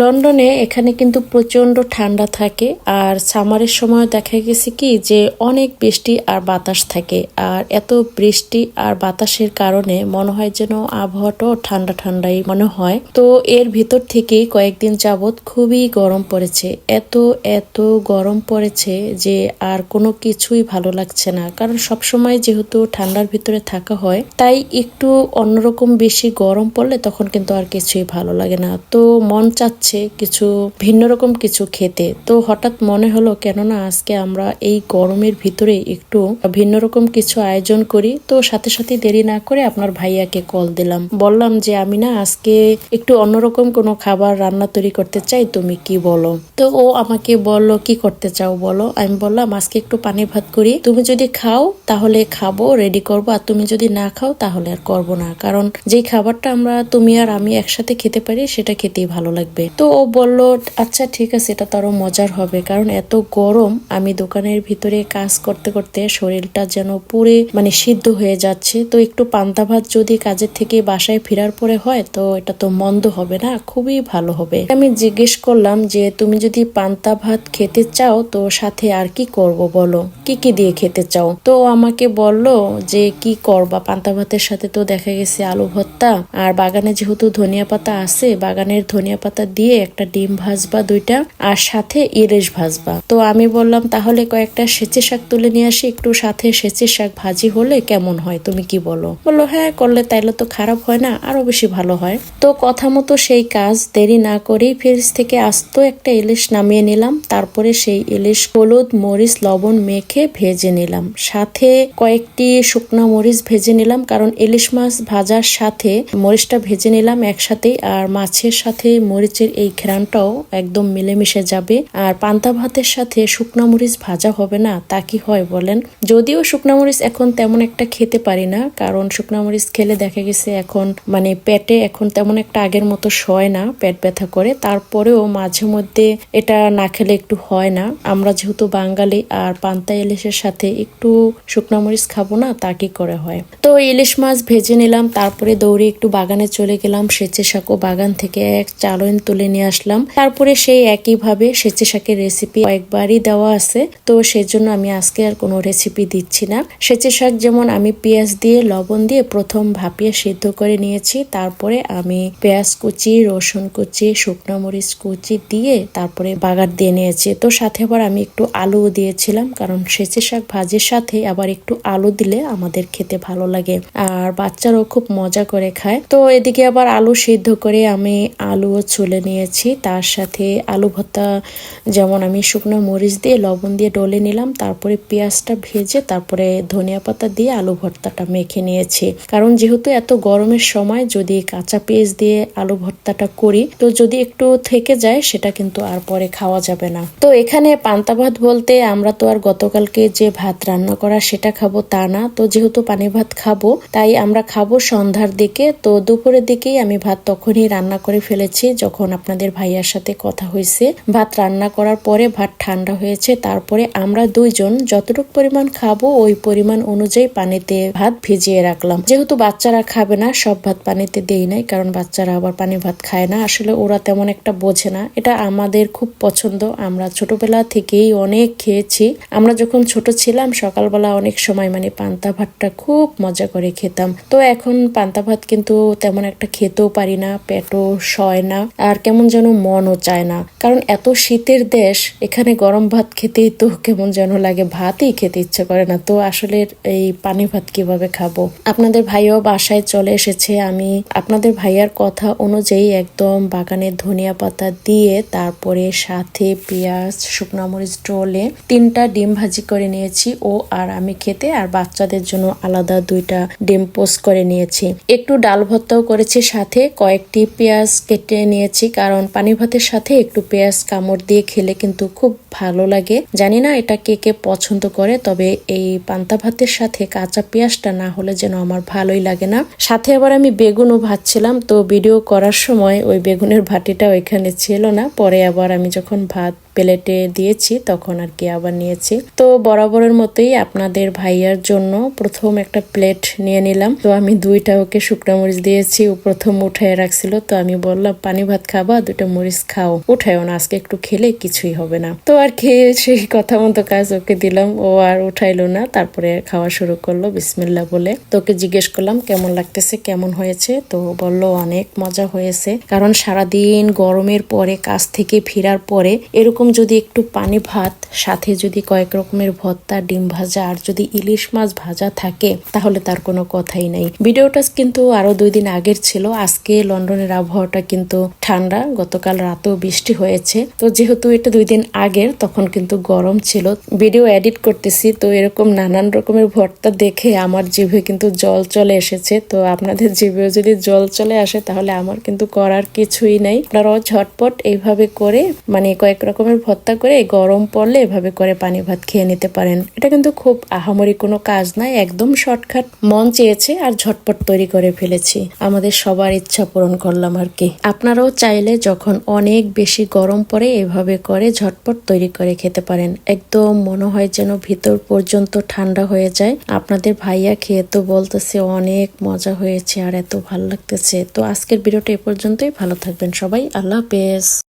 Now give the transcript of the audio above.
লন্ডনে এখানে কিন্তু প্রচণ্ড ঠান্ডা থাকে, আর সামারের সময় দেখা গেছে কি যে অনেক বৃষ্টি আর বাতাস থাকে, আর এত বৃষ্টি আর বাতাসের কারণে মনে হয় যেন আবহাওয়াটাও ঠান্ডা ঠান্ডাই মনে হয়। তো এর ভিতর থেকেই কয়েকদিন যাবৎ খুবই গরম পড়েছে, এত এত গরম পড়েছে যে আর কোনো কিছুই ভালো লাগছে না, কারণ সবসময় যেহেতু ঠান্ডার ভিতরে থাকা হয়, তাই একটু অন্যরকম বেশি গরম পড়লে তখন কিন্তু আর কিছুই ভালো লাগে না। তো মন চাচ্ছে কিছু ভিন্ন রকম কিছু খেতে। তো হঠাৎ মনে হলো, কেননা আজকে আমরা এই গরমের ভিতরে একটু ভিন্ন রকম কিছু আয়োজন করি। তো সাথে সাথে দেরি না করে আপনার ভাইয়াকে কল দিলাম। বললাম যে, আমি না আজকে একটু অন্যরকম কোনো খাবার রান্না তৈরি করতে চাই, তুমি কি বলো? তো ও আমাকে বলল, কি করতে চাও বলো? আমি বললাম, আজকে একটু পানি ভাত করি। তুমি যদি খাও, তাহলে খাব রেডি করব। আর তুমি যদি না খাও, তাহলে আর করব না। কারণ যেই খাবারটা আমরা, তুমি আর আমি একসাথে খেতে পারি, সেটা খেতেই ভালো লাগবে। তো ও বলল আচ্ছা ঠিক আছে, এটা তো আরও মজার হবে। কারণ এত গরম, আমি দোকানের ভিতরে কাজ করতে করতে শরীরটা যেন পুরে মানে সিদ্ধ হয়ে যাচ্ছে। তো একটু পান্তা ভাত যদি কাজের থেকে বাসায় ফেরার পরে হয়, তো এটা তো মন্দ হবে না, খুবই ভালো হবে। আমি জিজ্ঞেস করলাম যে, তুমি যদি পান্তা ভাত খেতে চাও, তো সাথে আর কি করব বলো? কি কি দিয়ে খেতে চাও? তো আমাকে বলল যে, কি করবা? পান্তা ভাতের সাথে তো দেখা গেছে আলু ভর্তা, আর বাগানে যেহেতু ধনিয়া পাতা আছে, বাগানের ধনিয়া পাতা দিয়ে একটা ডিম ভাজবা দুইটা আর সাথে ইলিশ ভাজবা। তো আমি বললাম, তাহলে কয়েকটা সেচে শাক তুলে নিয়ে আসি, একটু সাথে সেচে শাক ভাজি হলে কেমন হয়? তুমি কি বলো? বলল হ্যাঁ করলে তাইলে তো খারাপ হয় না, আরও বেশি ভালো হয়। তো কথা মতো সেই কাজ দেরি না করেই ফ্রিজ থেকে আস্ত একটা ইলিশ নামিয়ে নিলাম। তারপরে সেই ইলিশ হলুদ, মরিচ, লবণ মেখে ভেজে নিলাম। সাথে কয়েকটি শুকনো মরিচ ভেজে নিলাম, কারণ ইলিশ মাছ ভাজার সাথে মরিচটা ভেজে নিলাম একসাথে আর মাছের সাথে মরিচের এই ঘ্রাণটাও একদম মিলেমিশে যাবে। আর পান্তা ভাতের সাথে শুকনো মরিচ ভাজা হবে না, তা কি হয় বলেন? যদিও শুকনো মরিচ এখন তেমন একটা খেতে পারি না, কারণ শুকনো মরিচ খেলে দেখা গেছে এখন মানে পেটে এখন তেমন একটা আগের মতো সয় না, পেট ব্যথা করে। তারপরেও মাঝে মধ্যে এটা না খেলে একটু হয় না। আমরা যেহেতু বাঙালি আর পান্তা ইলিশের সাথে একটু শুকনো মরিচ খাব না, তা কি করে হয়? তো ইলিশ মাছ ভেজে নিলাম, তারপরে দৌড়ে একটু বাগানে চলে গেলাম সেচে শাকও বাগান থেকে এক চালন তুলে নিয়ে আসলাম। তারপরে সেই একইভাবে সেচে শাকের রেসিপি কয়েকবারই দেওয়া আছে। তো সেজন্য আমি আজকে আর কোনো রেসিপি দিচ্ছি না। সেচে শাক যেমন আমি পেঁয়াজ দিয়ে লবণ দিয়ে প্রথম ভাপিয়ে সিদ্ধ করে নিয়েছি। তারপরে আমি পেঁয়াজ কুচি, রসুন কুচি, শুকনো মরিচ কুচি দিয়ে তারপরে বাগার দিয়ে নিয়েছি। তো সাথে আবার আমি একটু আলু দিয়েছিলাম, কারণ সেচে শাক ভাজির সাথে আবার একটু আলু দিলে আমাদের খেতে ভালো লাগে আর বাচ্চারাও খুব মজা করে খায়। তো এদিকে আবার আলু সিদ্ধ করে আমি আলুও ছুলে নিয়েছি। তার সাথে আলু ভর্তা, যেমন আমি শুকনো মরিচ দিয়ে লবণ দিয়ে ডলে নিলাম, তারপরে পেঁয়াজটা ভেজে, তারপরে ধনিয়া পাতা দিয়ে আলু ভর্তাটা মেখে নিয়েছি। কারণ যেহেতু এত গরমের সময় যদি কাঁচা পেঁয়াজ দিয়ে আলু ভর্তাটা করি, তো যদি একটু থেকে যায়, সেটা কিন্তু আর পরে খাওয়া যাবে না। তো এখানে পান্তা ভাত বলতে আমরা তো আর গতকালকে যে ভাত রান্না করা সেটা খাব তা না। তো যেহেতু পানি ভাত খাব, তাই আমরা খাব সন্ধ্যার দিকে। তো দুপুরের দিকেই আমি ভাত তখনই রান্না করে ফেলেছি, যখন আপনাদের ভাইয়ার সাথে কথা হয়েছে ভাত রান্না করার পরে ভাত ঠান্ডা হয়েছে, তারপরে আমরা দুইজন যতটুকু পরিমাণ খাব, ওই পরিমাণ অনুযায়ী পানিতে ভাত ভিজিয়ে রাখলাম। যেহেতু বাচ্চারা খাবে না, সব ভাত পানিতে দেই নাই, কারণ বাচ্চারা আবার পানি ভাত খায় না। আসলে ওরা তেমন একটা বোঝে না। এটা আমাদের খুব পছন্দ। আমরা ছোটবেলা থেকেই অনেক খেয়েছি। আমরা যখন ছোট ছিলাম, সকালবেলা অনেক সময় মানে পান্তা ভাতটা খুব মজা করে খেতাম। তো এখন পান্তা ভাত কিন্তু তেমন একটা খেতেও পারি না, পেটও সয় না। আর কেমন যেন মনও চায় না। কারণ এত শীতের দেশ, এখানে গরম ভাত খেতেই তো কেমন যেন লাগে, ভাতই খেতে ইচ্ছে করে না। তো আসলে এই পানি ভাত কীভাবে খাব? আপনাদের ভাইও বাসায় চলে এসেছে, আমি আপনাদের ভাইয়ার কথা অনুযায়ী একদম বাগানে ধনিয়া পাতা দিয়ে তারপরে সাথে পেঁয়াজ, শুকনো মরিচ টলে তিনটা ডিম ভাজি করে নিয়েছি। ও আর আমি খেতে আর বাচ্চাদের জন্য আলাদা দুইটা ডিম পোস্ট করে নিয়েছি। একটু ডাল ভর্তাও করেছি, সাথে কয়েকটি পেঁয়াজ কেটে নিয়েছি। কারণ পানি ভাতের সাথে একটু পেঁয়াজ কামড় দিয়ে খেলে কিন্তু খুব ভালো লাগে। জানি না এটা কে কে পছন্দ করে, তবে এই পান্তা ভাতের সাথে কাঁচা পেঁয়াজটা না হলে যেন আমার ভালোই লাগে না। সাথে আবার আমি বেগুনও ভাজছিলাম, তো ভিডিও করার সময় ওই বেগুনের ভাটিটা ওইখানে ছিল না। পরে আবার আমি যখন ভাত প্লেটে দিয়েছি, তখন আর কি আবার নিয়েছি। তো বরাবরের মতোই আপনাদের ভাইয়ার জন্য প্রথম একটা প্লেট নিয়ে নিলাম। তো আমি দুইটা ওকে শুকনো মরিচ দিয়েছি, ও প্রথম উঠায় রাখছিল। তো আমি বললাম, পানি ভাত খাবে দুটো মরিচ খাও। উঠায়ও না, আজকে একটু খেলে কিছুই হবে না। তো আর খেয়ে সেই কথা মতো কাজ ওকে দিলাম। ও আর উঠাইলো না, তারপরে খাওয়া শুরু করল বিসমিল্লা বলে। তোকে জিজ্ঞেস করলাম, কেমন লাগতেছে? কেমন হয়েছে? তো বলল, অনেক মজা হয়েছে। কারণ সারাদিন গরমের পরে, কাজ থেকে ফেরার পরে, এরকম যদি একটু পানি ভাত, সাথে যদি কয়েক রকমের ভর্তা, ডিম ভাজা আর যদি ইলিশ মাছ ভাজা থাকে, তাহলে তার কোনো কথাই নাই। ভিডিওটা কিন্তু আরও দুই দিন আগের ছিল। আজকে লন্ডনের আবহাওয়াটা কিন্তু ঠান্ডা। গতকাল রাতেও বৃষ্টি হয়েছে। তো যেহেতু এটা দুই দিন আগের, তখন কিন্তু গরম ছিল। ভিডিও এডিট করতেছি, তো এরকম নানান রকমের ভর্তা দেখে আমার জিভে কিন্তু জল চলে এসেছে। তো আপনাদের জিভেও যদি জল চলে আসে, তাহলে আমার কিন্তু করার কিছুই নাই। আপনারাও ঝটপট এইভাবে করে মানে কয়েক রকমের ভর্তা করে গরম পড়লে এভাবে করে পানি ভাত খেয়ে নিতে পারেন। এটা কিন্তু খুব আহামরি কোনো কাজ নাই একদম শর্টকাট। মন চেয়েছে আর ঝটপট তৈরি করে ফেলেছি। আমাদের সবার ইচ্ছা পূরণ করলাম আর কি। আপনারাও চাইলে যখন অনেক বেশি গরম পড়ে এভাবে করে ঝটপট তৈরি করে খেতে পারেন। একদম মনে হয় যেন ভিতর পর্যন্ত ঠান্ডা হয়ে যায়। আপনাদের ভাইয়া খেয়ে তো বলতেছে অনেক মজা হয়েছে আর এত ভালো লাগতেছে। তো আজকের ভিডিওটা এ পর্যন্তই। ভালো থাকবেন সবাই। আল্লাহ হাফেজ।